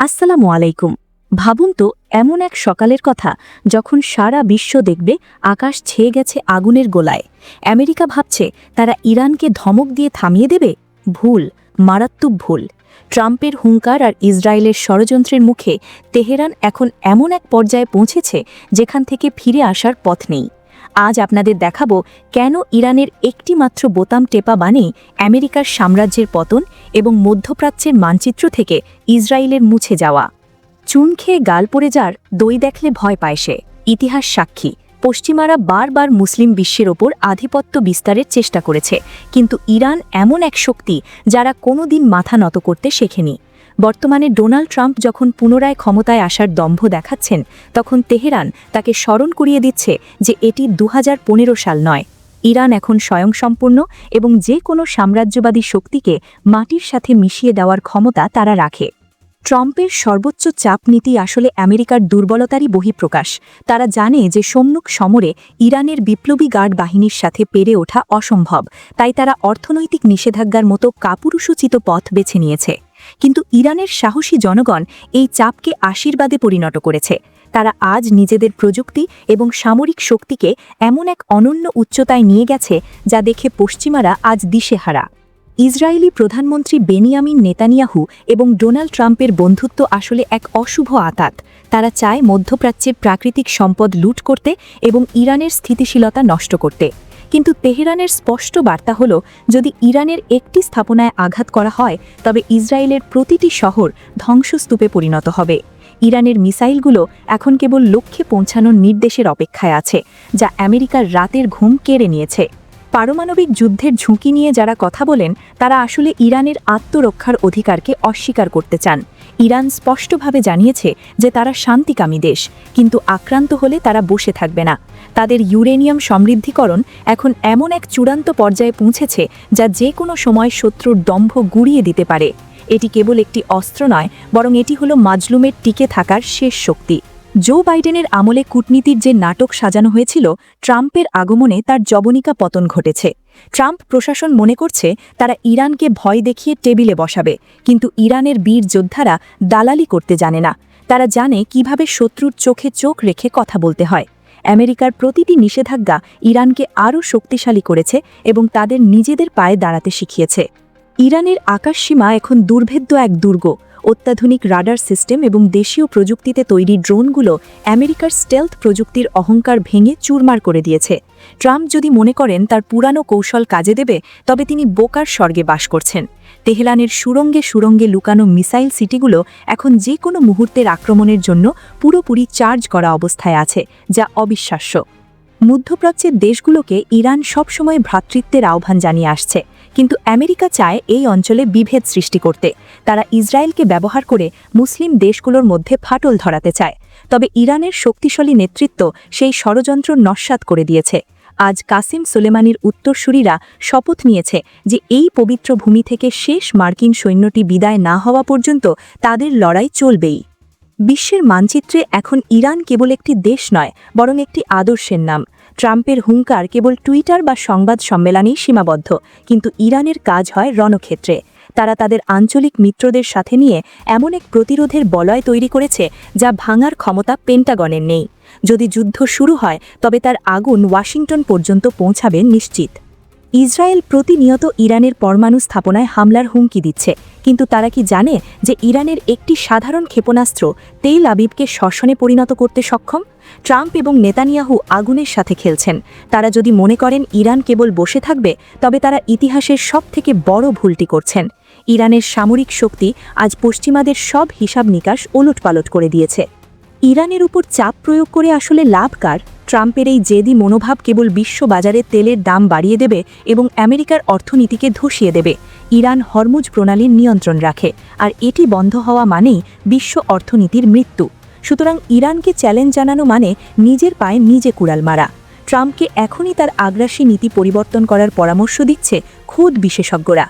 আসসালামু আলাইকুম। ভাবুন তো, এমন এক সকালের কথা, যখন সারা বিশ্ব দেখবে আকাশ ছেয়ে গেছে আগুনের গোলায়। আমেরিকা ভাবছে, তারা ইরানকে ধমক দিয়ে থামিয়ে দেবে? ভুল, মারাত্মক ভুল। ট্রাম্পের হুঙ্কার আর ইসরায়েলের ষড়যন্ত্রের মুখে তেহরান এখন এমন এক পর্যায়ে পৌঁছেছে, যেখান থেকে ফিরে আসার পথ নেই। আজ আপনাদের দেখাবো কেন ইরানের একটি মাত্র বোতাম টেপা বানে আমেরিকার সাম্রাজ্যের পতন এবং মধ্যপ্রাচ্যের মানচিত্র থেকে ইসরায়েলের মুছে যাওয়া। চুন খেয়ে গাল পড়ে যার দই দেখলে ভয় পায় সে। ইতিহাস সাক্ষী, পশ্চিমারা বারবার মুসলিম বিশ্বের ওপর আধিপত্য বিস্তারের চেষ্টা করেছে, কিন্তু ইরান এমন এক শক্তি যারা কোনোদিন মাথা নত করতে শেখেনি। বর্তমানে ডোনাল্ড ট্রাম্প যখন পুনরায় ক্ষমতায় আসার দম্ভ দেখাচ্ছেন, তখন তেহরান তাকে স্মরণ করিয়ে দিচ্ছে যে এটি দু হাজার পনেরো সাল নয়। ইরান এখন স্বয়ংসম্পূর্ণ এবং যে কোনো সাম্রাজ্যবাদী শক্তিকে মাটির সাথে মিশিয়ে দেওয়ার ক্ষমতা তারা রাখে। ট্রাম্পের সর্বোচ্চ চাপ নীতি আসলে আমেরিকার দুর্বলতারই বহিঃপ্রকাশ। তারা জানে যে সম্মুখ সমরে ইরানের বিপ্লবী গার্ড বাহিনীর সাথে পেরে ওঠা অসম্ভব, তাই তারা অর্থনৈতিক নিষেধাজ্ঞার মতো কাপুরুষোচিত পথ বেছে নিয়েছে। কিন্তু ইরানের সাহসী জনগণ এই চাপকে আশীর্বাদে পরিণত করেছে। তারা আজ নিজেদের প্রযুক্তি এবং সামরিক শক্তিকে এমন এক অনন্য উচ্চতায় নিয়ে গেছে যা দেখে পশ্চিমারা আজ দিশেহারা। ইসরায়েলি প্রধানমন্ত্রী বেনিয়ামিন নেতানিয়াহু এবং ডোনাল্ড ট্রাম্পের বন্ধুত্ব আসলে এক অশুভ আতাত তারা চায় মধ্যপ্রাচ্যের প্রাকৃতিক সম্পদ লুট করতে এবং ইরানের স্থিতিশীলতা নষ্ট করতে। কিন্তু তেহরানের স্পষ্ট বার্তা হল, যদি ইরানের একটি স্থাপনায় আঘাত করা হয়, তবে ইসরায়েলের প্রতিটি শহর ধ্বংসস্তূপে পরিণত হবে। ইরানের মিসাইলগুলো এখন কেবল লক্ষ্যে পৌঁছানোর নির্দেশের অপেক্ষায় আছে, যা আমেরিকার রাতের ঘুম কেড়ে নিয়েছে। পারমাণবিক যুদ্ধের ঝুঁকি নিয়ে যারা কথা বলেন, তারা আসলে ইরানের আত্মরক্ষার অধিকারকে অস্বীকার করতে চান। ইরান স্পষ্টভাবে জানিয়েছে যে তারা শান্তিকামী দেশ, কিন্তু আক্রান্ত হলে তারা বসে থাকবে না। তাদের ইউরেনিয়াম সমৃদ্ধিকরণ এখন এমন এক চূড়ান্ত পর্যায়ে পৌঁছেছে যা যে কোনো সময় শত্রুর দম্ভ গুড়িয়ে দিতে পারে। এটি কেবল একটি অস্ত্র নয়, বরং এটি হলো মাজলুমের টিকে থাকার শেষ শক্তি। জো বাইডেনের আমলে কূটনীতির যে নাটক সাজানো হয়েছিল, ট্রাম্পের আগমনে তার জবনিকা পতন ঘটেছে। ট্রাম্প প্রশাসন মনে করছে, তারা ইরানকে ভয় দেখিয়ে টেবিলে বসাবে, কিন্তু ইরানের বীর যোদ্ধারা দালালি করতে জানে না। তারা জানে কীভাবে শত্রুর চোখে চোখ রেখে কথা বলতে হয়। আমেরিকার প্রতিটি নিষেধাজ্ঞা ইরানকে আরও শক্তিশালী করেছে এবং তাদের নিজেদের পায়ে দাঁড়াতে শিখিয়েছে। ইরানের আকাশসীমা এখন দুর্ভেদ্য এক দুর্গ। অত্যাধুনিক রাডার সিস্টেম এবং দেশীয় প্রযুক্তিতে তৈরি ড্রোনগুলো আমেরিকার স্টেলথ প্রযুক্তির অহংকার ভেঙে চুরমার করে দিয়েছে। ট্রাম্প যদি মনে করেন তার পুরানো কৌশল কাজে দেবে, তবে তিনি বোকার স্বর্গে বাস করছেন। তেহরানের সুরঙ্গে সুরঙ্গে লুকানো মিসাইল সিটিগুলো এখন যে কোনো মুহূর্তের আক্রমণের জন্য পুরোপুরি চার্জ করা অবস্থায় আছে, যা অবিশ্বাস্য। মধ্যপ্রাচ্যের দেশগুলোকে ইরান সবসময় ভ্রাতৃত্বের আহ্বান জানিয়ে আসছে। কিন্তু আমেরিকা চায় এই অঞ্চলে বিভেদ সৃষ্টি করতে। তারা ইসরায়েলকে ব্যবহার করে মুসলিম দেশগুলোর মধ্যে ফাটল ধরাতে চায়। তবে ইরানের শক্তিশালী নেতৃত্ব সেই ষড়যন্ত্র নস্বাত করে দিয়েছে। আজ কাসিম সোলেমানির উত্তরসূরিরা শপথ নিয়েছে যে এই পবিত্র ভূমি থেকে শেষ মার্কিন সৈন্যটি বিদায় না হওয়া পর্যন্ত তাদের লড়াই চলবেই। বিশ্বের মানচিত্রে এখন ইরান কেবল একটি দেশ নয়, বরং একটি আদর্শের নাম। ট্রাম্পের হুঙ্কার কেবল টুইটার বা সংবাদ সম্মেলনেই সীমাবদ্ধ, কিন্তু ইরানের কাজ হয় রণক্ষেত্রে। তারা তাদের আঞ্চলিক মিত্রদের সাথে নিয়ে এমন এক প্রতিরোধের বলয় তৈরি করেছে, যা ভাঙার ক্ষমতা পেন্টাগনের নেই। যদি যুদ্ধ শুরু হয়, তবে তার আগুন ওয়াশিংটন পর্যন্ত পৌঁছাবে নিশ্চিত। ইসরায়েল প্রতিনিয়ত ইরানের পরমাণু স্থাপনায় হামলার হুমকি দিচ্ছে কিন্তু তারা কি জানে যে ইরানের একটি সাধারণ ক্ষেপণাস্ত্র তেল আবিবকে শশনে পরিণত করতে সক্ষম? ট্রাম্প এবং নেতানিয়াহু আগুনের সাথে খেলছেন। তারা যদি মনে করেন ইরান কেবল বসে থাকবে, তবে তারা ইতিহাসের সব থেকে বড় ভুলটি করছেন। ইরানের সামরিক শক্তি আজ পশ্চিমাদের সব হিসাব নিকাশ ওলটপালট করে দিয়েছে। ইরানের উপর চাপ প্রয়োগ করে আসলে লাভ কার? ট্রাম্পের এই জেদি মনোভাব কেবল বিশ্ব বাজারে তেলের দাম বাড়িয়ে দেবে এবং আমেরিকার অর্থনীতিকে ধসিয়ে দেবে। ইরান হরমুজ প্রণালীর নিয়ন্ত্রণ রাখে, আর এটি বন্ধ হওয়া মানেই বিশ্ব অর্থনীতির মৃত্যু। সুতরাং ইরানকে চ্যালেঞ্জ জানানো মানে নিজের পায়ে নিজে কুড়াল মারা। ট্রাম্পকে এখনই তার আগ্রাসী নীতি পরিবর্তন করার পরামর্শ দিচ্ছে খুদ বিশেষজ্ঞরা।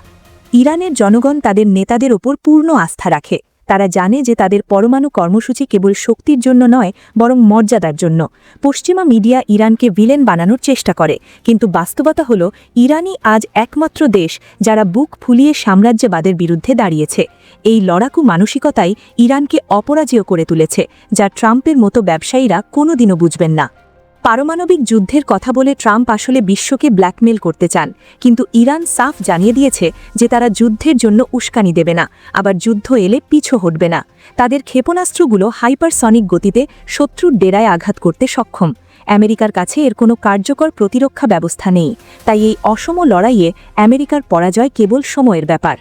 ইরানের জনগণ তাদের নেতাদের ওপর পূর্ণ আস্থা রাখে। তারা জানে যে তাদের পরমাণু কর্মসূচি কেবল শক্তির জন্য নয়, বরং মর্যাদার জন্য। পশ্চিমা মিডিয়া ইরানকে ভিলেন বানানোর চেষ্টা করে, কিন্তু বাস্তবতা হল, ইরানই আজ একমাত্র দেশ যারা বুক ফুলিয়ে সাম্রাজ্যবাদের বিরুদ্ধে দাঁড়িয়েছে। এই লড়াকু মানসিকতাই ইরানকে অপরাজেয় করে তুলেছে, যা ট্রাম্পের মতো ব্যবসায়ীরা কোনোদিনও বুঝবেন না। পারমাণবিক যুদ্ধের কথা বলে ট্রাম্প আসলে বিশ্বকে ব্ল্যাকমেল করতে চান, কিন্তু ইরান সাফ জানিয়ে দিয়েছে যে তারা যুদ্ধের জন্য উস্কানি দেবে না, আবার যুদ্ধ এলে পিছু হটবে না। তাদের ক্ষেপণাস্ত্রগুলো হাইপারসনিক গতিতে শত্রুর ডেরায় আঘাত করতে সক্ষম। আমেরিকার কাছে এর কোনো কার্যকর প্রতিরক্ষা ব্যবস্থা নেই, তাই এই অসম লড়াইয়ে আমেরিকার পরাজয় কেবল সময়ের ব্যাপার।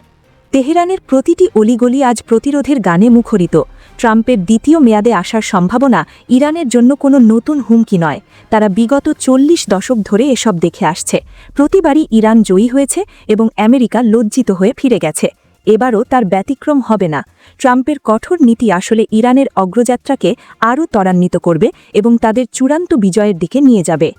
তেহরানের প্রতিটি অলিগলি আজ প্রতিরোধের গানে মুখরিত। ট্রাম্পের দ্বিতীয় মেয়াদে আসার সম্ভাবনা ইরানের জন্য কোনো নতুন হুমকি নয়। তারা বিগত চল্লিশ দশক ধরে এসব দেখে আসছে। প্রতিবারই ইরান জয়ী হয়েছে এবং আমেরিকা লজ্জিত হয়ে ফিরে গেছে। এবারও তার ব্যতিক্রম হবে না। ট্রাম্পের কঠোর নীতি আসলে ইরানের অগ্রযাত্রাকে আরও ত্বরান্বিত করবে এবং তাদের চূড়ান্ত বিজয়ের দিকে নিয়ে যাবে।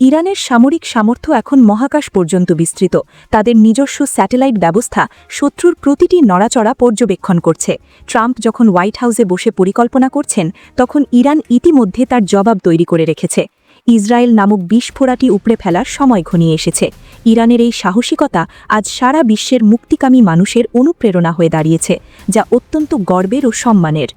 ইরানের সামরিক সামর্থ্য এখন মহাকাশ পর্যন্ত বিস্তৃত। তাদের নিজস্ব স্যাটেলাইট ব্যবস্থা শত্রুর প্রতিটি নড়াচড়া পর্যবেক্ষণ করছে। ট্রাম্প যখন হোয়াইট হাউসে বসে পরিকল্পনা করছেন, তখন ইরান ইতিমধ্যে তার জবাব তৈরি করে রেখেছে। ইসরায়েল নামক বিস্ফোরাটি উপড়ে ফেলার সময় ঘনিয়ে এসেছে। ইরানের এই সাহসিকতা আজ সারা বিশ্বের মুক্তিকামী মানুষের অনুপ্রেরণা হয়ে দাঁড়িয়েছে, যা অত্যন্ত গর্বের ও সম্মানের।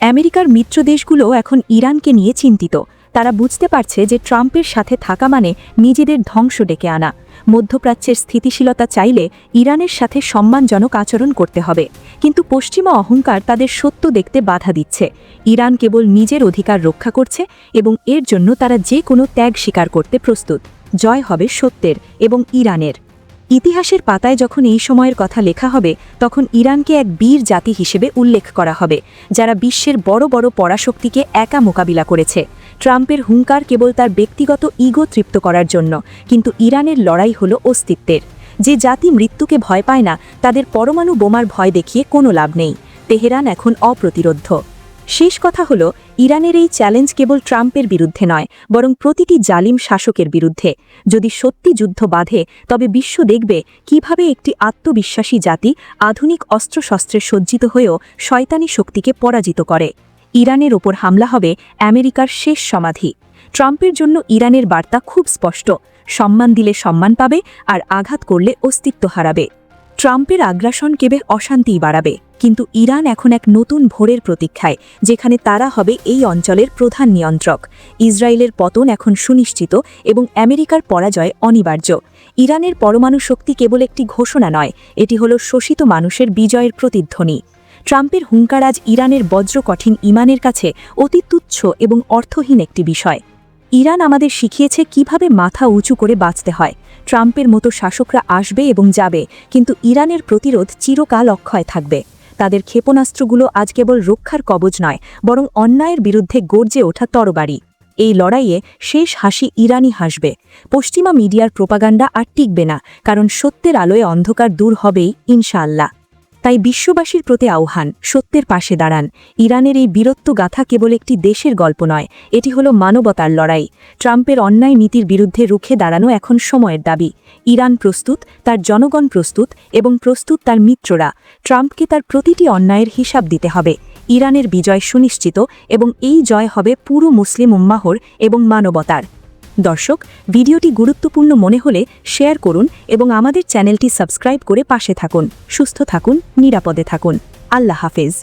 আমেরিকার মিত্রদেশগুলো এখন ইরানকে নিয়ে চিন্তিত। তারা বুঝতে পারছে যে ট্রাম্পের সাথে থাকা মানে নিজেদের ধ্বংস ডেকে আনা। মধ্যপ্রাচ্যের স্থিতিশীলতা চাইলে ইরানের সাথে সম্মানজনক আচরণ করতে হবে। কিন্তু পশ্চিমা অহংকার তাদের সত্য দেখতে বাধা দিচ্ছে। ইরান কেবল নিজের অধিকার রক্ষা করছে এবং এর জন্য তারা যে কোনো ত্যাগ স্বীকার করতে প্রস্তুত। জয় হবে সত্যের এবং ইরানের। ইতিহাসের পাতায় যখন এই সময়ের কথা লেখা হবে, তখন ইরানকে এক বীর জাতি হিসেবে উল্লেখ করা হবে, যারা বিশ্বের বড় বড় পরাশক্তিকে একা মোকাবিলা করেছে। ট্রাম্পের হুঙ্কার কেবল তার ব্যক্তিগত ইগো তৃপ্ত করার জন্য, কিন্তু ইরানের লড়াই হল অস্তিত্বের। যে জাতি মৃত্যুকে ভয় পায় না, তাদের পরমাণু বোমার ভয় দেখিয়ে কোনো লাভ নেই। তেহরান এখন অপ্রতিরোধ্য। শেষ কথা হল, ইরানের এই চ্যালেঞ্জ কেবল ট্রাম্পের বিরুদ্ধে নয়, বরং প্রতিটি জালিম শাসকের বিরুদ্ধে। যদি সত্যি যুদ্ধ বাঁধে, তবে বিশ্ব দেখবে কীভাবে একটি আত্মবিশ্বাসী জাতি আধুনিক অস্ত্রশস্ত্রে সজ্জিত হয়েও শয়তানি শক্তিকে পরাজিত করে। ইরানের ওপর হামলা হবে আমেরিকার শেষ সমাধি। ট্রাম্পের জন্য ইরানের বার্তা খুব স্পষ্ট, সম্মান দিলে সম্মান পাবে আর আঘাত করলে অস্তিত্ব হারাবে। ট্রাম্পের আগ্রাসন কেবে অশান্তিই বাড়াবে, কিন্তু ইরান এখন এক নতুন ভোরের প্রতীক্ষায়, যেখানে তারা হবে এই অঞ্চলের প্রধান নিয়ন্ত্রক। ইসরায়েলের পতন এখন সুনিশ্চিত এবং আমেরিকার পরাজয় অনিবার্য। ইরানের পরমাণু শক্তি কেবল একটি ঘোষণা নয়, এটি হল শোষিত মানুষের বিজয়ের প্রতিধ্বনি। ট্রাম্পের হুঙ্কার আজ ইরানের বজ্রকঠিন ইমানের কাছে অতি তুচ্ছ এবং অর্থহীন একটি বিষয়। ইরান আমাদের শিখিয়েছে কীভাবে মাথা উঁচু করে বাঁচতে হয়। ট্রাম্পের মতো শাসকরা আসবে এবং যাবে, কিন্তু ইরানের প্রতিরোধ চিরকাল অক্ষয় থাকবে। তাদের ক্ষেপণাস্ত্রগুলো আজ কেবল রক্ষার কবজ নয়, বরং অন্যায়ের বিরুদ্ধে গর্জে ওঠা তরবারি। এই লড়াইয়ে শেষ হাসি ইরানি হাসবে। পশ্চিমা মিডিয়ার প্রোপাগান্ডা আর টিকবে না, কারণ সত্যের আলোয় অন্ধকার দূর হবেই ইনশাআল্লাহ। তাই বিশ্ববাসীর প্রতি আহ্বান, সত্যের পাশে দাঁড়ান। ইরানের এই বীরত্ব গাথা কেবল একটি দেশের গল্প নয়, এটি হলো মানবতার লড়াই। ট্রাম্পের অন্যায় নীতির বিরুদ্ধে রুখে দাঁড়ানো এখন সময়ের দাবি। ইরান প্রস্তুত, তার জনগণ প্রস্তুত এবং প্রস্তুত তার মিত্ররা। ট্রাম্পকে তার প্রতিটি অন্যায়ের হিসাব দিতে হবে। ইরানের বিজয় সুনিশ্চিত এবং এই জয় হবে পুরো মুসলিম উম্মাহর এবং মানবতার। দর্শক, ভিডিওটি গুরুত্বপূর্ণ মনে হলে শেয়ার করুন এবং আমাদের চ্যানেলটি সাবস্ক্রাইব করে পাশে থাকুন। সুস্থ থাকুন, নিরাপদে থাকুন। আল্লাহ হাফেজ।